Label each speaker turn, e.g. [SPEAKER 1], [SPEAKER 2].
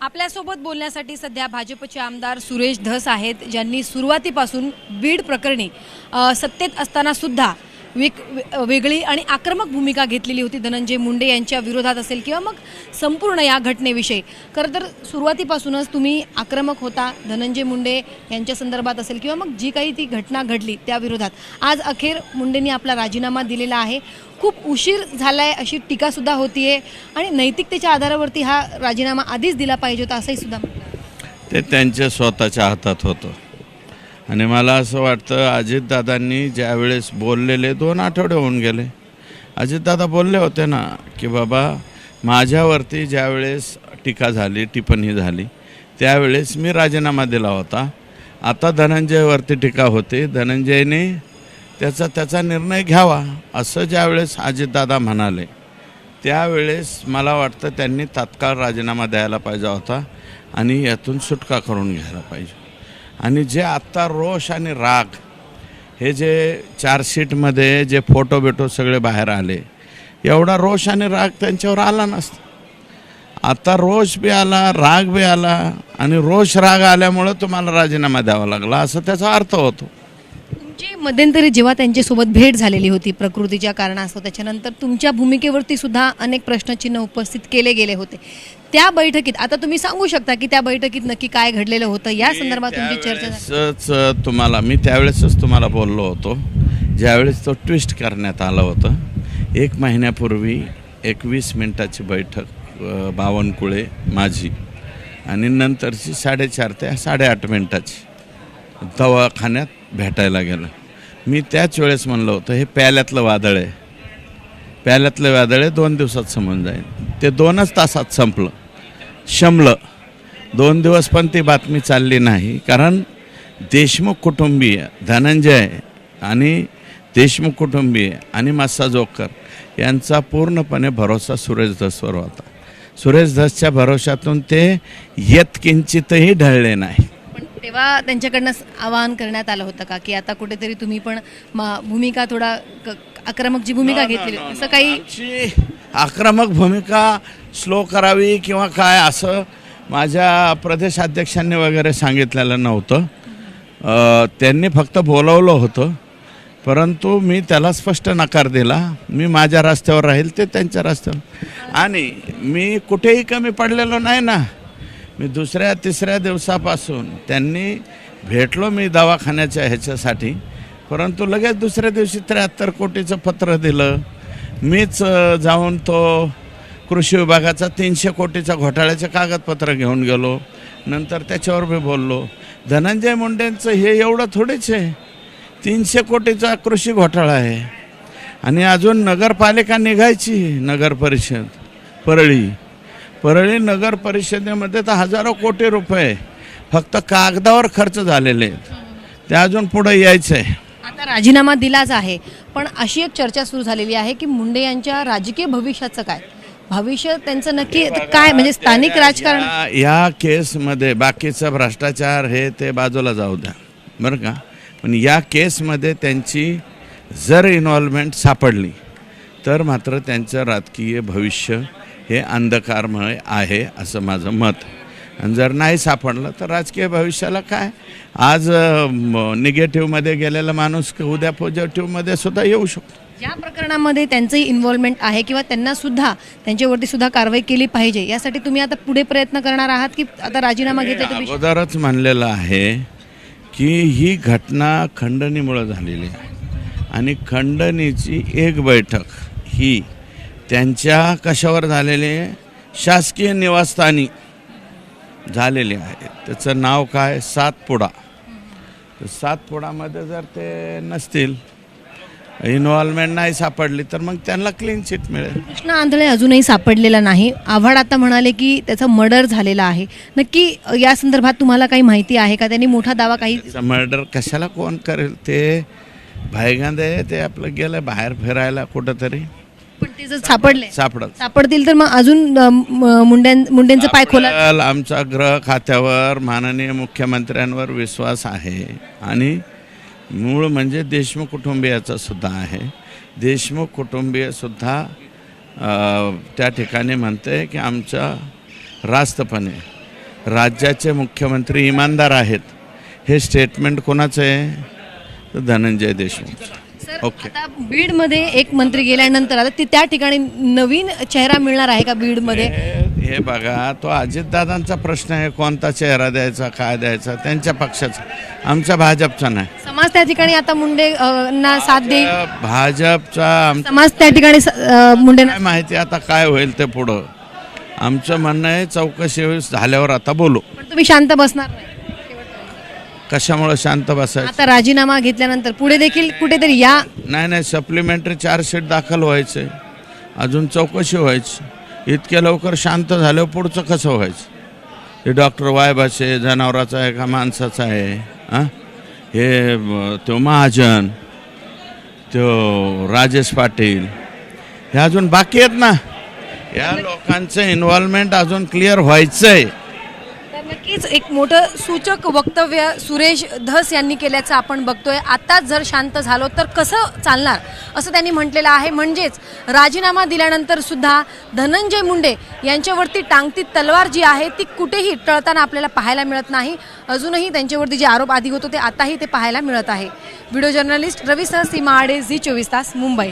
[SPEAKER 1] आपल्यासोबत बोलण्यासाठी सध्या भाजपचे आमदार सुरेश धस आहेत ज्यांनी सुरुवातीपासून बीड प्रकरणी सत्तेत असताना सुद्धा वेग वे- वेगळी आणि आक्रमक भूमिका घेतलेली होती धनंजय मुंडे यांच्या विरोधात असेल किंवा मग संपूर्ण या घटनेविषयी. खरं तर सुरुवातीपासूनच तुम्ही आक्रमक होता धनंजय मुंडे यांच्या संदर्भात असेल किंवा मग जी काही ती घटना घडली त्या विरोधात. आज अखेर मुंडेंनी आपला राजीनामा दिलेला आहे. खूप उशीर झालाय अशी टीकासुद्धा होतीये आणि नैतिकतेच्या आधारावरती हा राजीनामा आधीच दिला पाहिजे होता असंही सुद्धा
[SPEAKER 2] ते त्यांच्या स्वतःच्या हातात होतं. आणि मला असं वाटतं अजितदादांनी ज्यावेळेस बोललेले दोन आठवडे होऊन गेले. अजितदादा बोलले होते ना की बाबा माझ्यावरती ज्यावेळेस टीका झाली टिप्पणी झाली त्यावेळेस मी राजीनामा दिला होता. आता धनंजयवरती टीका होते. धनंजयने त्याचा त्याचा निर्णय घ्यावा असं ज्यावेळेस अजितदादा म्हणाले त्यावेळेस मला वाटतं त्यांनी तात्काळ राजीनामा द्यायला पाहिजे होता आणि यातून सुटका करून घ्यायला पाहिजे. आणि जे आत्ता रोष आणि राग हे जे चार्जशीटमध्ये जे फोटो बिटो सगळे बाहेर आले एवढा रोष आणि राग त्यांच्यावर आला नसता. आता रोष बी आला राग बी आला आणि रोष राग आल्यामुळं तुम्हाला राजीनामा द्यावा लागला असं त्याचा अर्थ होतो.
[SPEAKER 1] मध्यंतरी जेव्हा त्यांच्यासोबत भेट झालेली होती प्रकृतीच्या कारणास्तव त्याच्यानंतर तुमच्या भूमिकेवरती सुद्धा अनेक प्रश्नचिन्ह उपस्थित केले गेले होते. त्या बैठकीत आता तुम्ही सांगू शकता की त्या बैठकीत नक्की काय घडलेलं होतं? या संदर्भात तुमची चर्चा झाली.
[SPEAKER 2] तुम्हाला मी त्यावेळेसच तुम्हाला बोललो होतो. ज्यावेळेस तो ट्विस्ट करण्यात आलं होतं. एक महिन्यापूर्वी एकवीस मिनिटाची बैठक बावनकुळे माझी आणि नंतरची साडेचार ते साडेआठ मिनिटाची दवाखान्यात भेटायला गेलं. मी त्याच वेळेस म्हणलं होतं हे प्याल्यातलं वादळ आहे. प्याल्यातलं वादळ आहे दोन दिवसात समजून जाईल. ते दोनच तासात संपलं. शमलं दोन दिवस पण ती बातमी चालली नाही कारण देशमुख कुटुंबीय धनंजय आणि देशमुख कुटुंबीय आणि मासा जोकर यांचा पूर्णपणे भरोसा सुरेश धसवर होता. सुरेश धसच्या भरोशातून ते येत किंचितही ढळले नाही.
[SPEAKER 1] तेव्हा त्यांच्याकडनं आवाहन करण्यात आलं होतं का? की आता कुठेतरी तुम्ही पण मा- भूमिका थोडा आक्रमक जी भूमिका घेतली असं काही
[SPEAKER 2] आक्रमक भूमिका स्लो करावी किंवा काय असं माझ्या प्रदेशाध्यक्षांनी वगैरे सांगितलेलं नव्हतं. त्यांनी फक्त बोलवलं होतं. परंतु मी त्याला स्पष्ट नकार दिला. मी माझ्या रस्त्यावर राहील ते त्यांच्या रस्त्यावर. आणि मी कुठेही कमी पडलेलो नाही ना. मी दुसऱ्या तिसऱ्या दिवसापासून त्यांनी भेटलो मी दवाखान्याच्या ह्याच्यासाठी परंतु लगेच दुसऱ्या दिवशी त्र्याहत्तर कोटीचं पत्र दिलं. मीच जाऊन तो कृषी विभागाचा तीनशे कोटीचा घोटाळ्याचे कागदपत्र घेऊन गेलो. नंतर त्याच्यावर मी बोललो धनंजय मुंडेंचं हे एवढं थोडीच आहे. तीनशे कोटीचा कृषी घोटाळा आहे. आणि अजून नगरपालिका निघायची नगर परिषद परळी. परळी नगर परिषदेमध्ये तर हजारो कोटी रुपये फक्त कागदावर खर्च झालेले आहेत. ते अजून पुढे यायचं आहे
[SPEAKER 1] आता राजीनामा दिलाच आहे. पण अशी एक चर्चा सुरू झालेली आहे की मुंडे यांच्या राजकीय भविष्याचं काय? भविष्य त्यांचं नक्की काय? म्हणजे स्थानिक राजकारण
[SPEAKER 2] या- या केसमध्ये बाकीचं भ्रष्टाचार हे ते बाजूला जाऊ द्या. बरं का? पण या केसमध्ये त्यांची जर इन्व्हॉल्वमेंट सापडली तर मात्र त्यांचं राजकीय भविष्य हे अंधकारमय आहे असं माझं मत. आणि जर नाही सापडलं तर राजकीय भविष्याला काय? आज निगेटिव्हमध्ये गेलेला माणूस उद्या पॉझिटिव्हमध्ये सुद्धा येऊ शकतो.
[SPEAKER 1] ज्या प्रकरणामध्ये त्यांचंही इन्व्हॉल्वमेंट आहे किंवा त्यांना सुद्धा त्यांच्यावरती सुद्धा कारवाई केली पाहिजे यासाठी तुम्ही आता पुढे प्रयत्न करणार आहात की आता राजीनामा घेतला
[SPEAKER 2] अगोदरच म्हणलेलं आहे की ही घटना खंडणीमुळं झालेली आहे. आणि खंडणीची एक बैठक ही त्यांच्या कशावर झालेली शासकीय निवासस्थानी झालेली आहे त्याचं नाव काय? सातपुडा. तर सातपुडामध्ये जर ते नसतील इन्व्हॉल्वमेंट नाही सापडली तर मग त्यांना क्लीन चिट मिळेल.
[SPEAKER 1] कृष्ण आंधळे अजूनही सापडलेला नाही. आव्हाड आता म्हणाले की त्याचा मर्डर झालेला आहे. नक्की या संदर्भात तुम्हाला काही माहिती आहे का? त्यांनी मोठा दावा काही
[SPEAKER 2] मर्डर कशाला कोण करेल? ते भाईगांध आहे ते आपलं गेलं बाहेर फिरायला कुठंतरी.
[SPEAKER 1] पण ते जर सापडले
[SPEAKER 2] सापडत
[SPEAKER 1] सापडतील तर मग अजून अ, म- मुंड्यां मुंडेंचं पाय खोला
[SPEAKER 2] आपल्याला आमचा गृह खात्यावर माननीय मुख्यमंत्र्यांवर विश्वास आहे. आणि मूळ म्हणजे देशमुख कुटुंबियाचा सुद्धा आहे. देशमुख कुटुंबीयसुद्धा अ, त्या ठिकाणी म्हणते की आमच्या रास्तपणे राज्याचे मुख्यमंत्री इमानदार आहेत. हे स्टेटमेंट कोणाचं आहे? तर धनंजय देशमुख
[SPEAKER 1] सर
[SPEAKER 2] ओके.
[SPEAKER 1] आता बीडमध्ये एक मंत्री गेल्यानंतर आता ती त्या ठिकाणी नवीन चेहरा मिळणार आहे का बीडमध्ये?
[SPEAKER 2] हे हे बघा तो अजितदादांचा प्रश्न आहे कोणता चेहरा द्यायचा काय द्यायचा त्यांच्या पक्षाचा. आमच्या भाजपचा नाही.
[SPEAKER 1] समाज त्या ठिकाणी आता मुंडे अ, ना साथ देईल
[SPEAKER 2] भाजपचा आम
[SPEAKER 1] समाज त्या ठिकाणी स- अ, मुंडेंना
[SPEAKER 2] काय माहिती आता काय होईल ते पुढं. आमचं म्हणणं आहे चौकशी झाल्यावर आता बोलू.
[SPEAKER 1] पण तुम्ही शांत बसणार नाही.
[SPEAKER 2] कशामुळे शांत बसायचं?
[SPEAKER 1] आता राजीनामा घेतल्यानंतर पुढे देखील कुठेतरी या
[SPEAKER 2] नाही नाही सप्लिमेंटरी चार्जशीट दाखल व्हायचं. अजून चौकशी व्हायची. इतक्या लवकर शांत झाल्यावर पुढचं कसं व्हायचं? हे डॉक्टर वायबाचे जनावराचा आहे का माणसाचा आहे? हां? हे तो महाजन तो राजेश पाटील हे अजून बाकी आहेत ना? या लोकांचं इन्व्हॉल्वमेंट अजून क्लिअर व्हायचं आहे
[SPEAKER 1] नक्कीच एक मोठं सूचक वक्तव्य सुरेश धस यांनी केल्याचं आपण बघतोय. आताच जर शांत झालो तर कसं चालणार? असं त्यांनी म्हटलेलं आहे. म्हणजेच राजीनामा दिल्यानंतर सुद्धा धनंजय मुंडे यांच्यावरती टांगती तलवार जी आहे ती कुठेही टळताना आपल्याला पाहायला मिळत नाही. अजूनही त्यांच्यावरती जे आरोप आधी होतो ते आताही ते पाहायला मिळत आहे. व्हिडिओ जर्नलिस्ट रवी सह सीमा आडे झी चोवीस तास मुंबई.